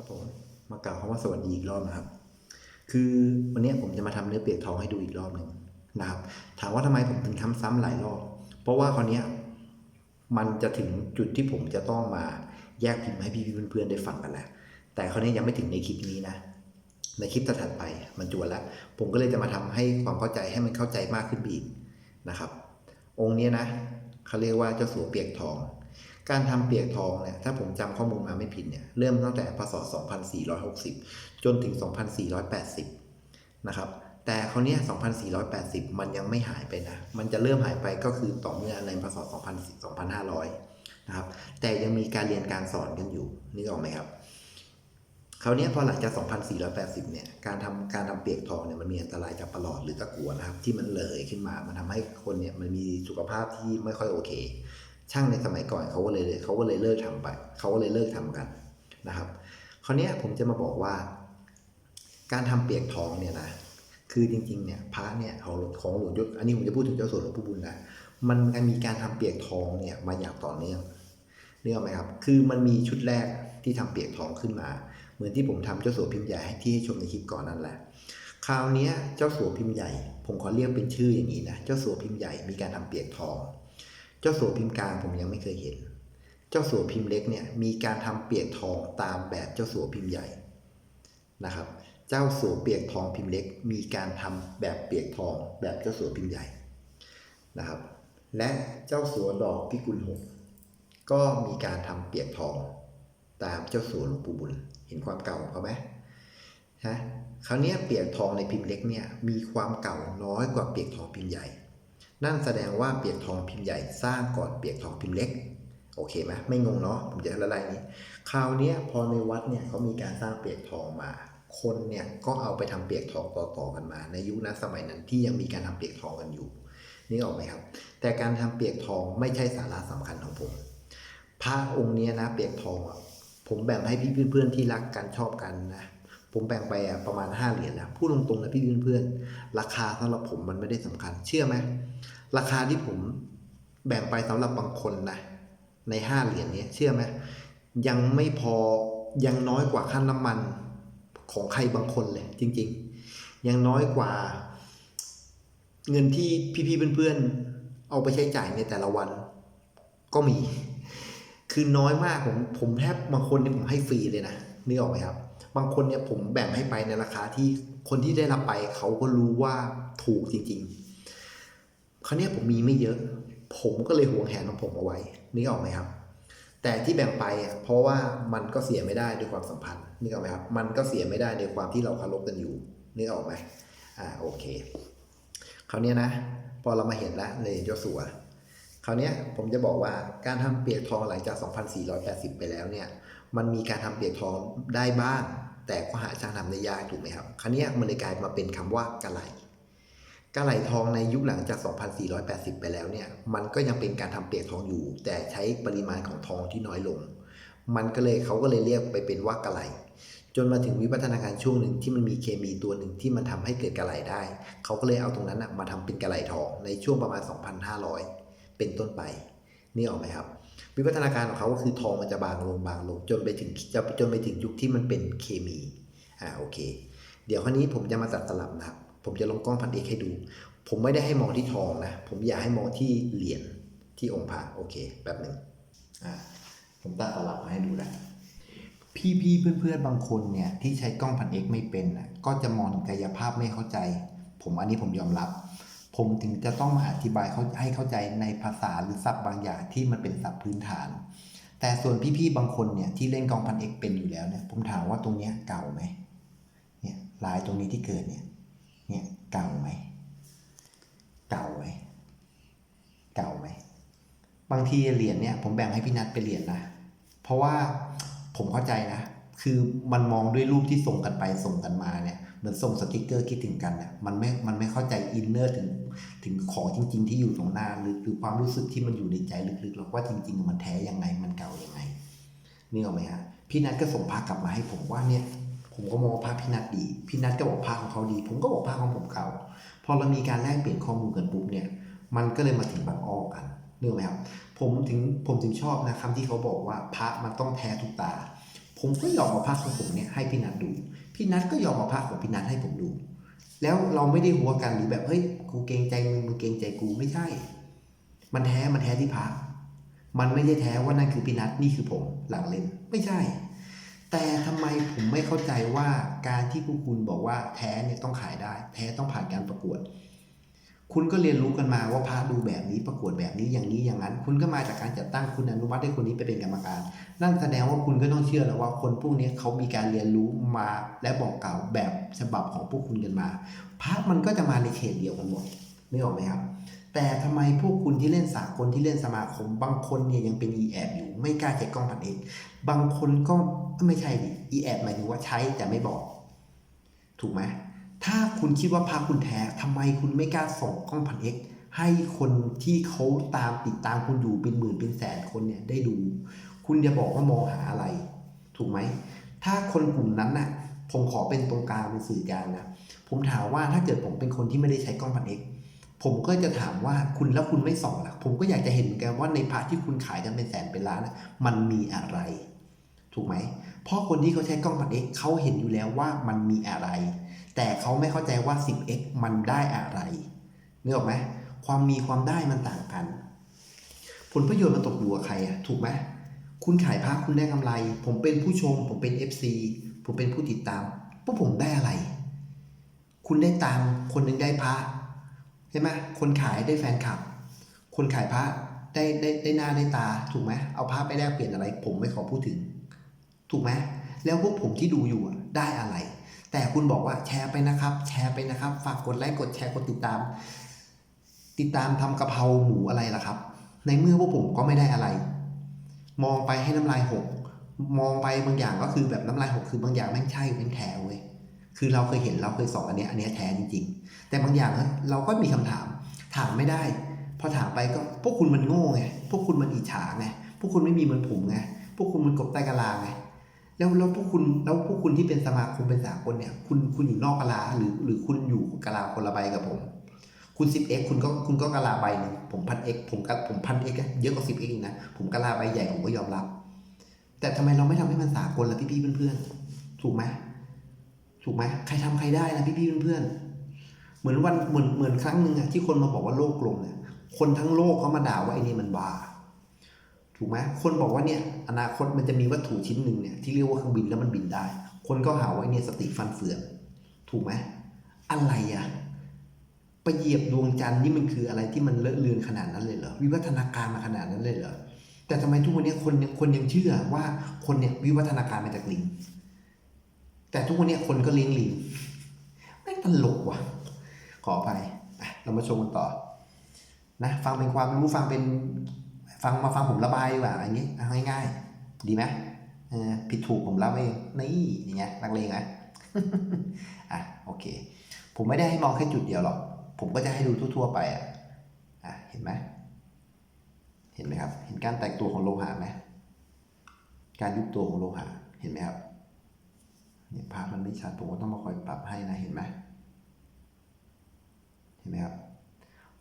ครับผมมากล่าวคำว่าสวัสดีอีกรอบนะครับ คือวันนี้ผมจะมาทำเนื้อเปียกทองให้ดูอีกรอบหนึ่งนะครับ ถามว่าทำไมผมถึงทำซ้ำหลายรอบ เพราะว่าคราวนี้มันจะถึงจุดที่ผมจะต้องมาแยกพิมพ์ให้พี่เพื่อนๆได้ฟังกันแล้วแต่คราวนี้ยังไม่ถึงในคลิปนี้นะ ในคลิปถัดไปมันจวนแล้ว ผมก็เลยจะมาทำให้ความเข้าใจให้มันเข้าใจมากขึ้นไปอีกนะครับ องค์นี้นะเขาเรียกว่าเจ้าสัวเปียกทอง การทำเปียกทองเนี่ยถ้าผมจำข้อมูลมาไม่ผิดเนี่ยเริ่มตั้งแต่พศ 2460 จนถึง 2480 นะครับแต่คราวเนี้ย2480 มันยังไม่หายไปนะ มันจะเริ่มหายไปก็คือต่อเมื่อในพศ2500 นะครับ แต่ยังมีการเรียนการสอนกันอยู่นึกออกไหมครับ คราวเนี้ยพอหลังจาก 2480 เนี่ย การทำการทำเปียกทองเนี่ยมันมีอันตรายจากประหลอดหรือตะกั่วนะครับ ที่มันเลยขึ้นมา มันทำให้คนเนี่ยมันมีสุขภาพที่ไม่ค่อยโอเค ช่างในสมัยก่อนเขาก็เลยเขาก็เลยเลิกทำไปเขาก็เลยเลิกทำกันนะครับ คราวนี้ผมจะมาบอกว่า การทำเปียกทองเนี่ยนะคือจริงๆเนี่ยพระเนี่ยของของหลวงยศอันนี้ผมจะพูดถึงเจ้าสัวหลวงปู่บุญนะมันมีการทำเปียกทองเนี่ยมาอย่างต่อเนื่องเนื่องไหมครับ คือมันมีชุดแรกที่ทำเปียกทองขึ้นมา เหมือนที่ผมทำเจ้าสัวพิมพ์ใหญ่ให้ที่ให้ชมในคลิปก่อนนั่นแหละ คราวนี้เจ้าสัวพิมพ์ใหญ่ ผมขอเรียกเป็นชื่ออย่างนี้นะ เจ้าสัวพิมพ์ใหญ่มีการทำเปียกทอง เจ้าสัวพิมพ์กลางผมยังไม่เคยเห็น เจ้าสัวพิมพ์เล็กเนี่ยมีการทำเปียกทองตามแบบเจ้าสัวพิมพ์ใหญ่นะครับ เจ้าสัวเปียกทองพิมพ์เล็ก มีการทำแบบเปียกทองแบบเจ้าสัวพิมพ์ใหญ่นะครับ และเจ้าสัวดอกพิกุลหกก็มีการทำเปียกทอง ตามเจ้าสัวหลวงปู่บุญ เห็นความเก่าของเขาไหมฮะคราวนี้เปียกทองในพิมพ์เล็กเนี่ยมีความเก่าน้อยกว่าเปียกทองพิมพ์ใหญ่ นั่นแสดงว่าเปียกทองพิมพ์ใหญ่สร้างก่อนเปียกทองพิมพ์เล็ก โอเคไหมไม่งงเนาะผมจะละลายนี้ คราวนี้พอในวัดเนี่ยเขามีการสร้างเปียกทองมา คนเนี่ยก็เอาไปทำเปียกทองต่อๆกันมา ในยุคนั้นสมัยนั้นที่ยังมีการทำเปียกทองกันอยู่นี่ออกไหมครับ แต่การทำเปียกทองไม่ใช่สาระสำคัญของผมพระองค์เนี้ยนะเปียกทองผมแบ่งให้พี่เพื่อนๆที่รักกันชอบกันนะผมแบ่งไปอะประมาณ 5 เหรียญแล้วพูดตรงๆนะพี่เพื่อนๆราคาสำหรับผมมันไม่ได้สำคัญ เชื่อไหม ราคาที่ผมแบ่งไปสำหรับบางคนนะ ใน5เหรียญนี้เชื่อไหมยังไม่พอยังน้อยกว่าค่าน้ำมันของใครบางคนเลย จริง ๆ ยังน้อยกว่า เงินที่พี่ๆเพื่อนๆ เอาไปใช้จ่ายในแต่ละวัน ก็มี คือน้อยมากผมผมแทบบางคนเนี่ยผมให้ฟรีเลยนะนึกออกไหมครับ บางคนเนี่ยผมแบ่งให้ไปในราคาที่คนที่ได้รับไปเขาก็รู้ว่าถูกจริง ๆ คราวเนี้ยผมมีไม่เยอะ ผมก็เลยหวงแหนของผมเอาไว้นึกออกไหมครับ แต่ที่แบ่งไปอะเพราะว่ามันก็เสียไม่ได้ด้วยความสัมพันธ์นึกออกไหมครับ มันก็เสียไม่ได้ในความที่เราเคารพกันอยู่นึกออกไหมอ่าโอเคคราวเนี้ยนะ พอเรามาเห็นแล้วในเจ้าสัวคราวเนี้ยผมจะบอกว่าการทำเปียกทองหลังจาก 2480 ไปแล้วเนี่ย มันมีการทำเปียกทองได้บ้าง แต่ก็หาช่างทำได้ยากถูกไหมครับ คราวเนี้ยมันเลยกลายมาเป็นคำว่ากะไหล กระไหลทองในยุคหลังจาก 2480 ไปแล้วเนี่ย มันก็ยังเป็นการทำเปียกทองอยู่ แต่ใช้ปริมาณของทองที่น้อยลง มันก็เลยเขาก็เลยเรียกไปเป็นว่ากระไหล จนมาถึงวิวัฒนาการช่วงหนึ่งที่มันมีเคมีตัวหนึ่งที่มันทำให้เกิดกระไหลได้ เขาก็เลยเอาตรงนั้นนะมาทำเป็นกระไหลทองในช่วงประมาณ 2,500 เป็นต้นไป นี่ออกไหมครับ วิวัฒนาการของเขาก็คือทองมันจะบางลงบางลงจนไปถึงจะจนไปถึงยุคที่มันเป็นเคมี อ่าโอเค เดี๋ยวคราวนี้ผมจะมาตัดสลับนะครับ ผมจะลงกล้องพันเอกให้ดู ผมไม่ได้ให้มองที่ทองนะ ผมอยากให้มองที่เหรียญที่องค์พระโอเคแป๊บหนึ่งอ่าผมตัดสลับมาให้ดูแล้วพี่ๆเพื่อนบางคนเนี่ยที่ใช้กล้องพันเอกไม่เป็นนะก็จะมองกายภาพไม่เข้าใจ ผมอันนี้ผมยอมรับ ผมถึงจะต้องมาอธิบายเขาให้เข้าใจในภาษาหรือศัพท์บางอย่างที่มันเป็นศัพท์พื้นฐาน แต่ส่วนพี่ๆบางคนเนี่ยที่เล่นกล้องพันเอกเป็นอยู่แล้วเนี่ยผมถามว่าตรงเนี้ยเก่าไหมเนี่ยลายตรงนี้ที่เกิดเนี่ย เนี่ยเก่าไหมเก่าไหมเก่าไหมบางทีเหรียญเนี่ยผมแบ่งให้พี่นัทไปเหรียญนะเพราะว่าผมเข้าใจนะ คือมันมองด้วยรูปที่ส่งกันไปส่งกันมาเนี่ยเหมือนส่งสติกเกอร์คิดถึงกันเนี่ยมันไม่มันไม่เข้าใจอินเนอร์ถึงถึงของจริง ๆ ที่อยู่ตรงหน้าหรือหรือความรู้สึกที่มันอยู่ในใจลึกๆหรอกว่าจริง ๆ มันแท้ยังไงมันเก่ายังไงนี่เอาไหมฮะพี่นัทก็ส่งพระกลับมาให้ผมว่าเนี่ย ผมก็มองว่าพระพี่นัทดี พี่นัทก็บอกพระของเขาดี ผมก็บอกพระของผมเก่าพอเรามีการแลกเปลี่ยนข้อมูลกันปุ๊บเนี่ย มันก็เลยมาถึงบางอ้อกันนึกออกไหมครับ ผมถึงผมถึงชอบนะคำที่เขาบอกว่าพระมันต้องแท้ทุกตา ผมก็ยอมเอาพระของผมเนี่ยให้พี่นัทดู พี่นัทก็ยอมเอาพระของพี่นัทให้ผมดู แล้วเราไม่ได้หัวกันหรือแบบเฮ้ยกูเกรงใจมึงมึงเกรงใจกูไม่ใช่ มันแท้มันแท้ที่พระมันไม่ได้แท้ว่านั่นคือพี่นัทนี่คือผมหลังเล่นไม่ใช่ แต่ทำไมผมไม่เข้าใจว่าการที่พวกคุณบอกว่าแท้เนี่ยต้องขายได้ แท้ต้องผ่านการประกวด คุณก็เรียนรู้กันมาว่าพระดูแบบนี้ประกวดแบบนี้อย่างนี้อย่างนั้น คุณก็มาจากการจัดตั้งคุณอนุมัติให้คนนี้ไปเป็นกรรมการ นั่นแสดงว่าคุณก็ต้องเชื่อแล้วว่าคนพวกนี้เขามีการเรียนรู้มาและบอกกล่าวแบบฉบับของพวกคุณกันมาพระมันก็จะมาในเขตเดียวกันหมดไม่ออกไหมครับ แต่ทำไมพวกคุณที่เล่นสากลที่เล่นสมาคม บางคนเนี่ยยังเป็นอีแอบอยู่ ไม่กล้าใช้กล้องพันเอกบางคนก็ไม่ใช่ดิอีแอบหมายถึงว่าใช้แต่ไม่บอก ถูกไหมถ้าคุณคิดว่าพาคุณแท้ทำไมคุณไม่กล้าส่งกล้องพันเอ็กให้คนที่เขาตามติดตามคุณอยู่เป็นหมื่นเป็นแสนคนเนี่ยได้ดู คุณอย่าบอกว่ามองหาอะไร ถูกไหม ถ้าคนกลุ่มนั้นน่ะ ผมขอเป็นตรงกลางเป็นสื่อกลางนะ ผมถามว่าถ้าเกิดผมเป็นคนที่ไม่ได้ใช้กล้องพันเอ็ก ผมก็จะถามว่าคุณแล้วคุณไม่ส่องล่ะ ผมก็อยากจะเห็นเหมือนกันว่าในพระที่คุณขายกันเป็นแสนเป็นล้านมันมีอะไร ถูกไหม เพราะคนที่เขาใช้กล้องพันเอกเขาเห็นอยู่แล้วว่ามันมีอะไร แต่เขาไม่เข้าใจว่า 10x มันได้อะไรนึกออกไหมความมีความได้มันต่างกัน ผลประโยชน์มันตกอยู่กับใครอะถูกไหมคุณขายพระคุณได้กำไร ผมเป็นผู้ชม ผมเป็น FC ผมเป็นผู้ติดตามพวกผมได้อะไร คุณได้ตังค์คนหนึ่งได้พระ ใช่ไหมคนขายได้แฟนคลับ คนขายพระได้ได้ได้หน้าได้ตาถูกไหมเอาพระไปแลกเปลี่ยนอะไร ผมไม่ขอพูดถึง ถูกไหมแล้วพวกผมที่ดูอยู่ได้อะไร แต่คุณบอกว่าแชร์ไปนะครับ แชร์ไปนะครับ ฝากกดไลค์กดแชร์กดติดตาม ติดตามทำกะเพราหมูอะไรล่ะครับ ในเมื่อพวกผมก็ไม่ได้อะไร มองไปให้น้ำลายหกมองไปบางอย่างก็คือแบบน้ำลายหกคือบางอย่างแม่งใช่แม่งแท้เว้ย คือเราเคยเห็นเราเคยสอนอันเนี้ยอันเนี้ยแท้จริงๆ แต่บางอย่างเราก็มีคำถาม ถามไม่ได้ พอถามไปก็พวกคุณมันโง่ไงพวกคุณมันอิจฉาไงพวกคุณไม่มีเหมือนผมไงพวกคุณมันกบใต้กะลาไงแล้วแล้วพวกคุณแล้วพวกคุณที่เป็นสมาคมเป็นสากลเนี่ย คุณคุณอยู่นอกกะลาหรือหรือคุณอยู่กะลาคนละใบกับผม คุณ 10x คุณก็คุณก็กะลาใบหนึ่งผมพัน x ผมกะผมพัน x เยอะกว่า 10x อีกนะผมกะลาใบใหญ่ผมก็ยอมรับ แต่ทำไมเราไม่ทำให้มันสากลล่ะพี่ๆเพื่อนๆถูกไหม ถูกไหมใครทำใครได้นะพี่ๆเพื่อนๆเหมือนวันเหมือนเหมือนครั้งหนึ่งอะที่คนมาบอกว่าโลกกลมเนี่ย คนทั้งโลกเขามาด่าว่าไอ้นี่มันบ้าถูกไหมคนบอกว่าเนี่ยอนาคตมันจะมีวัตถุชิ้นหนึ่งเนี่ยที่เรียกว่าเครื่องบินแล้วมันบินได้ คนก็หาว่าไอ้เนี่ยสติฟันเฟืองถูกไหมอะไรอะไปเหยียบดวงจันทร์นี่มันคืออะไรที่มันเลอะเลือนขนาดนั้นเลยเหรอวิวัฒนาการมาขนาดนั้นเลยเหรอแต่ทำไมทุกวันนี้คนคนยังเชื่อว่าคนเนี่ยวิวัฒนาการมาจากลิง แต่ทุกวันนี้คนก็เลี้ยงลิงแม่งตลกว่ะ ขออภัยอะเรามาชมกันต่อ นะฟังเป็นความรู้ฟังเป็นฟังมาฟังผมระบายดีกว่าอะไรอย่างนี้ง่ายๆ ดีไหมเออผิดถูกผมรับเองนี่อย่างเงี้ยนักเลงนะอะโอเค ผมไม่ได้ให้มองแค่จุดเดียวหรอก ผมก็จะให้ดูทั่วๆไปอะอะเห็นไหมเห็นไหมครับ เห็นการแตกตัวของโลหะไหมการยุบตัวของโลหะเห็นไหมครับ เนี่ยภาพมันไม่ชัดผมก็ต้องมาคอยปรับให้นะเห็นไหมเห็นไหมครับ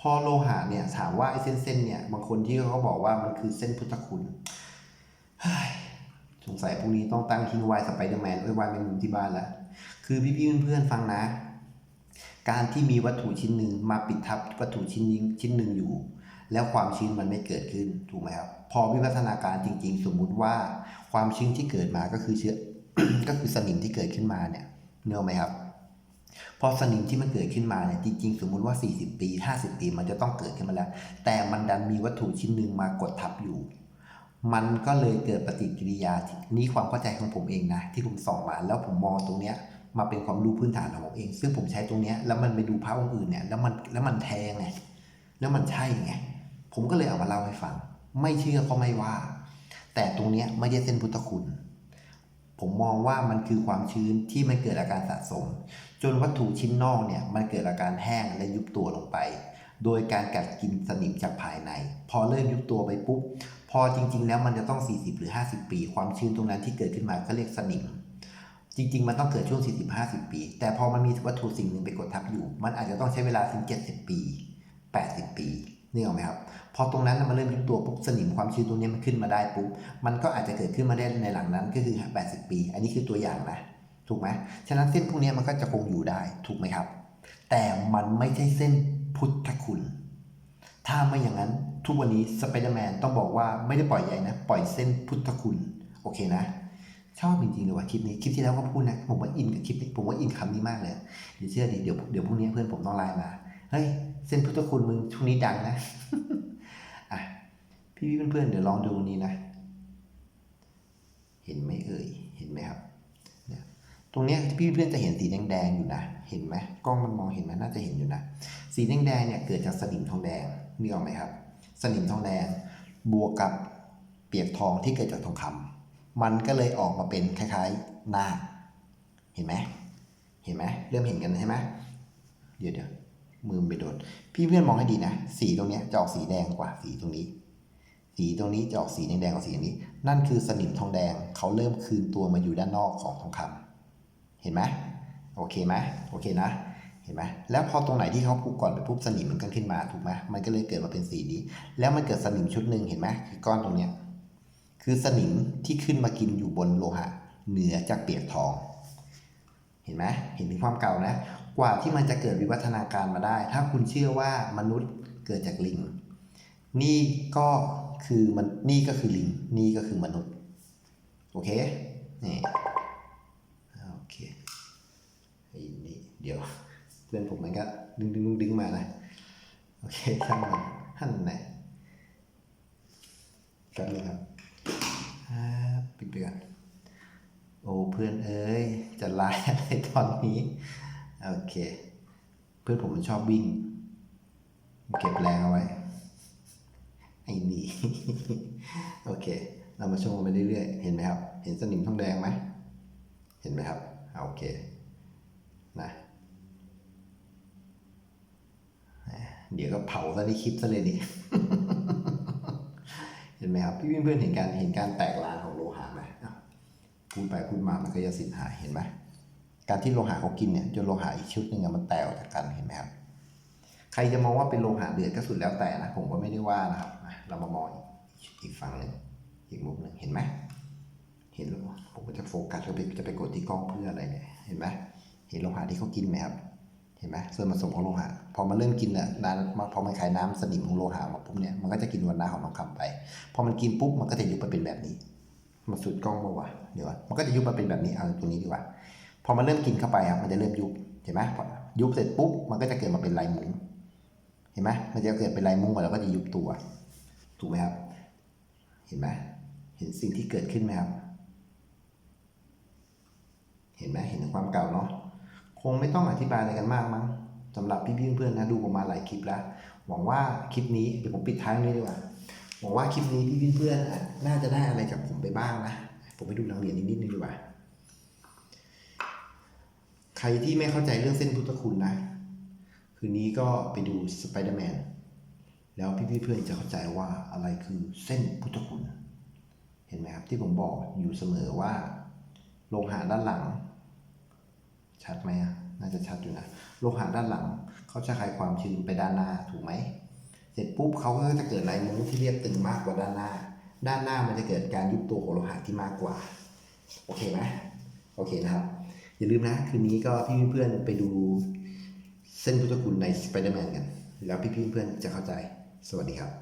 พอโลหะเนี่ยถามว่าไอ้เส้นเส้นๆเนี่ยบางคนที่เขาบอกว่ามันคือเส้นพุทธคุณสงสัยพรุ่งนี้ต้องตั้งทิ้งไวสไปเดอร์แมนไว้ไวแมงมุมที่บ้านละคือพี่ๆเพื่อนๆฟังนะ การที่มีวัตถุชิ้นหนึ่งมาปิดทับวัตถุชิ้นนี้ชิ้นหนึ่งอยู่ แล้วความชื้นมันไม่เกิดขึ้นถูกไหมครับพอวิวัฒนาการจริง ๆ สมมุติว่าความชื้นที่เกิดมาก็คือเชื้อ ก็คือสนิมที่เกิดขึ้นมาเนี่ยเนื้อไหมครับพอสนิมที่มันเกิดขึ้นมาเนี่ยจริงๆ สมมุติว่า 40 ปี 50 ปีมันจะต้องเกิดขึ้นมาแล้ว แต่มันดันมีวัตถุชิ้นหนึ่งมากดทับอยู่ มันก็เลยเกิดปฏิกิริยานี่ความเข้าใจของผมเองนะ ที่ผมส่องมาแล้วผมมองตรงเนี้ยมาเป็นความรู้พื้นฐานของผมเอง ซึ่งผมใช้ตรงเนี้ยแล้วมันไปดูพระองค์อื่นเนี่ยแล้วมันแล้วมันแทงไงแล้วมันใช่ไงผมก็เลยเอามาเล่าให้ฟัง ไม่เชื่อก็ไม่ว่า แต่ตรงเนี้ยไม่ใช่เส้นพุทธคุณ ผมมองว่ามันคือความชื้นที่มันเกิดอาการสะสม จนวัตถุชิ้นนอกเนี่ยมันเกิดอาการแห้งและยุบตัวลงไป โดยการกัดกินสนิมจากภายใน พอเริ่มยุบตัวไปปุ๊บพอจริง ๆ แล้วมันจะต้อง 40 หรือ 50 ปี ความชื้นตรงนั้นที่เกิดขึ้นมาก็เรียกสนิม จริง ๆ มันต้องเกิดช่วง 40-50 ปี แต่พอมันมีวัตถุสิ่งหนึ่งไปกดทับอยู่ มันอาจจะต้องใช้เวลาถึง 70 ปี 80 ปีนี่ออกไหมครับ พอตรงนั้นมันเริ่มยุบตัวปุ๊บสนิมความชื้นตรงนี้มันขึ้นมาได้ปุ๊บมันก็อาจจะเกิดขึ้นมาได้ในหลังนั้นก็คือ 80 ปี อันนี้คือตัวอย่างนะถูกไหมฉะนั้นเส้นพวกนี้มันก็จะคงอยู่ได้ถูกไหมครับ แต่มันไม่ใช่เส้นพุทธคุณ ถ้าไม่อย่างนั้นทุกวันนี้สไปเดอร์แมนต้องบอกว่าไม่ได้ปล่อยใหญ่นะ ปล่อยเส้นพุทธคุณ โอเคนะ ชอบจริงๆเลยว่ะคลิปนี้ คลิปที่แล้วก็พูดนะ ผมว่าอินกับคลิปนี้ ผมว่าอินคำนี้มากเลยเดี๋ยวเชื่อดิเดี๋ยวเดี๋ยวพรุ่งนี้เพื่อนผมต้องไลน์มา เฮ้ย เส้นพุทธคุณมึงช่วงนี้ดังนะ พี่พี่เพื่อนๆเดี๋ยวลองดูนี้นะ เห็นไหมเอ่ย เห็นไหมครับเนี่ยตรงนี้พี่เพื่อนจะเห็นสีแดงๆอยู่นะ เห็นไหมกล้องมันมองเห็นไหมน่าจะเห็นอยู่นะ สีแดงๆเนี่ยเกิดจากสนิมทองแดงนี่ออกไหมครับ สนิมทองแดงบวกกับเปียกทองที่เกิดจากทองคำมันก็เลยออกมาเป็นคล้ายๆหน้าคเห็นไหมเห็นไหมเริ่มเห็นกันใช่ไหมเดี๋ยวเดี๋ยวมือมันไปโดน พี่เพื่อนมองให้ดีนะ สีตรงนี้จะออกสีแดงกว่าสีตรงนี้ สีตรงนี้จะออกสีแดงๆกว่าสีนี้ นั่นคือสนิมทองแดงเขาเริ่มคืนตัวมาอยู่ด้านนอกของทองคำเห็นไหมโอเคไหมโอเคนะ เห็นไหมแล้วพอตรงไหนที่เขาผูกก่อนไปปุ๊บสนิมมันก็ขึ้นมาถูกไหมมันก็เลยเกิดมาเป็นสีนี้ แล้วมันเกิดสนิมชุดหนึ่งเห็นไหมคือก้อนตรงเนี้ยคือสนิมที่ขึ้นมากินอยู่บนโลหะ เหนือจากเปียกทอง เห็นไหมเห็นถึงความเก่านะ กว่าที่มันจะเกิดวิวัฒนาการมาได้ ถ้าคุณเชื่อว่ามนุษย์เกิดจากลิง นี่ก็ คือมันนี่ก็คือลิง นี่ก็คือมนุษย์ โอเค นี่ โอเคไอ้นี่เดี๋ยว เพื่อนผมมันก็ดึงดึงดึงดึงมานะ โอเคช่างมันหั่นไหนกันเลยครับปิดเดือนโอ้เพื่อนเอ้ย จะไลน์อะไรตอนนี้ โอเค เพื่อนผมมันชอบวิ่ง เก็บแรงเอาไว้ ไอ้นี่โอเค เรามาชมกันไปเรื่อยๆ เห็นไหมครับ เห็นสนิมทองแดงไหม เห็นไหมครับ โอเค นะ เดี๋ยวก็เผาซะในคลิปซะเลยดิ เห็นไหมครับ พี่เพื่อนๆเห็นการเห็นการแตกลานของโลหะไหมพูดไปพูดมา มันก็จะสินหาย เห็นไหมการที่โลหะเขากินเนี่ยจนโลหะอีกชุดหนึ่งมันแตกออกจากกัน เห็นไหมครับ ใครจะมองว่าเป็นโลหะเดือดก็สุดแล้วแต่นะ ผมก็ไม่ได้ว่านะครับ เรามามองอีกฝั่งหนึ่งอีกมุมหนึ่งเห็นไหมเห็นหรือเปล่าผมก็จะโฟกัสก็ไปจะไปกดที่กล้องเพื่ออะไรเนี่ยเห็นไหมเห็นโลหะที่เขากินไหมครับ เห็นไหมส่วนผสมของโลหะพอมันเริ่มกินอะน้ำพอมันขายน้ำสนิมของโลหะมาปุ๊บเนี่ยมันก็จะกินวันน้าของทองคำไปพอมันกินปุ๊บมันก็จะยุบไปเป็นแบบนี้มันสุดกล้องมาวะเดี๋ยวมันก็จะยุบมาเป็นแบบนี้เอาตัวนี้ดีกว่าพอมันเริ่มกินเข้าไปครับมันจะเริ่มยุบเห็นไหมยุบเสร็จปุ๊บมันก็จะเกิดมาเป็นลายมุ้งเห็นไหมมันจะเกิดเป็นลายมุ้งแล้วก็จะยุบตัว ถูกไหมครับ เห็นไหมเห็นสิ่งที่เกิดขึ้นไหมครับ เห็นไหมเห็นถึงความเก่าเนาะคงไม่ต้องอธิบายอะไรกันมากมั้งสำหรับพี่ๆเพื่อนๆนะดูผมมาหลายคลิปแล้ว หวังว่าคลิปนี้เดี๋ยวผมปิดท้ายนี้ดีกว่าหวังว่าคลิปนี้พี่ๆเพื่อนๆน่าจะได้อะไรจากผมไปบ้างนะผมไปดูรายละเอียดนิดนึงดีกว่าใครที่ไม่เข้าใจเรื่องเส้นพุทธคุณนะ คืนนี้ก็ไปดูสไปเดอร์แมน แล้วพี่ๆเพื่อนจะเข้าใจว่าอะไรคือเส้นพุทธคุณ เห็นไหมครับที่ผมบอกอยู่เสมอว่าโลหะด้านหลัง ชัดไหมอะน่าจะชัดอยู่นะโลหะด้านหลังเขาจะคลายความชื้นไปด้านหน้าถูกไหมเสร็จปุ๊บเขาก็จะเกิดลายมุ้งที่เรียบตึงมากกว่าด้านหน้า ด้านหน้ามันจะเกิดการยุบตัวของโลหะที่มากกว่า โอเคไหมโอเคนะครับ อย่าลืมนะคืนนี้ก็พี่เพื่อนไปดูเส้นพุทธคุณในสไปเดอร์แมนกัน แล้วพี่เพื่อนจะเข้าใจ สวัสดีครับ